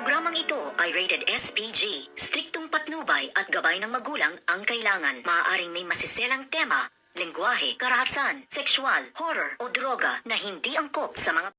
Programang ito ay rated SPG. Striktong patnubay at gabay ng magulang ang kailangan. Maaaring may masiselang tema, lengguwahe, karahasan, sexual, horror o droga na hindi angkop sa mga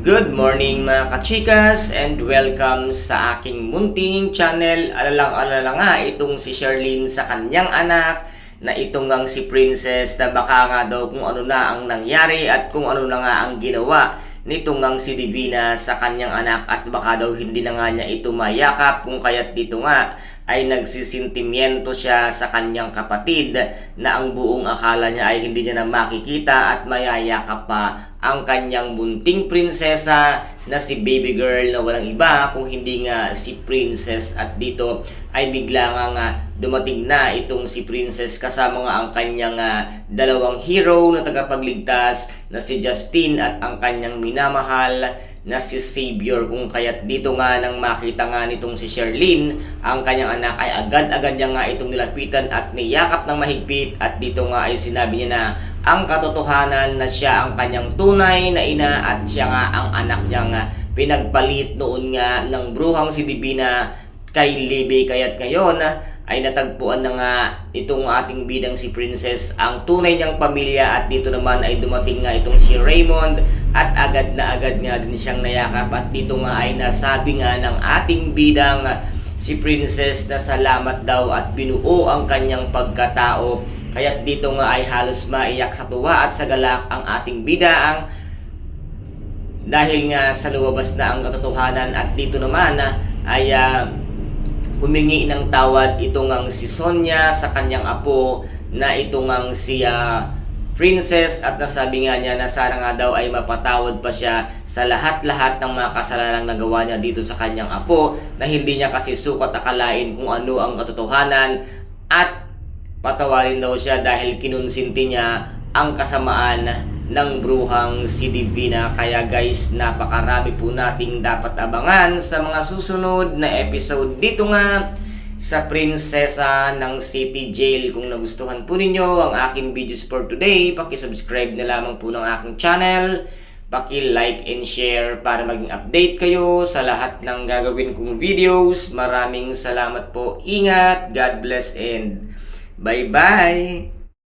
Good morning mga kachikas and welcome sa aking munting channel. Alalang-alala nga itong si Charlene sa kanyang anak na itong ang si Princess na baka nga daw kung ano na ang nangyari at kung ano na nga ang ginawa nitong ang si Divina sa kanyang anak at baka daw hindi na nga niya ito mayakap kung kaya't dito nga ay nagsisintimiento siya sa kanyang kapatid na ang buong akala niya ay hindi niya na makikita at mayayakap pa ang kanyang bunting prinsesa na si baby girl na walang iba kung hindi nga si princess. At dito ay bigla nga nga dumating na itong si princess kasama nga ang kanyang ah, dalawang hero na tagapagligtas na si Justin at ang kanyang minamahal na si Savior. Kung kaya't dito nga nang makita nga nitong si Sherlyn ang kanyang anak ay agad-agad niya nga itong nilapitan at niyakap ng mahigpit. At dito nga ay sinabi niya na ang katotohanan na siya ang kanyang tunay na ina at siya nga ang anak niya nga pinagpalit noon nga ng bruhang si Divina kay Libby. Kaya't ngayon ay natagpuan na nga itong ating bidang si Princess ang tunay niyang pamilya. At dito naman ay dumating nga itong si Raymond at agad na agad nga din siyang nayakap. At dito nga ay nasabi nga ng ating bidang si Princess na salamat daw at binuo ang kanyang pagkatao. Kaya't dito nga ay halos maiyak sa tuwa at sa galak ang ating bida ang dahil nga sa lumabas na ang katotohanan at dito naman ah, ay ah, humingi ng tawad itong ang si Sonia sa kanyang apo na itong ang si ah, Princess at nasabi nga niya na sana nga daw ay mapatawad pa siya sa lahat-lahat ng mga kasalanang nagawa niya dito sa kanyang apo na hindi niya kasi sukat akalain kung ano ang katotohanan at patawarin daw siya dahil kinunsinti niya ang kasamaan ng bruhang si Divina. Kaya guys, napakarami po nating dapat abangan sa mga susunod na episode dito nga sa Prinsesa ng City Jail. Kung nagustuhan po ninyo ang aking videos for today, paki-subscribe na lamang po ng aking channel. Paki-like and share para maging update kayo sa lahat ng gagawin kong videos. Maraming salamat po. Ingat, God bless and bye-bye!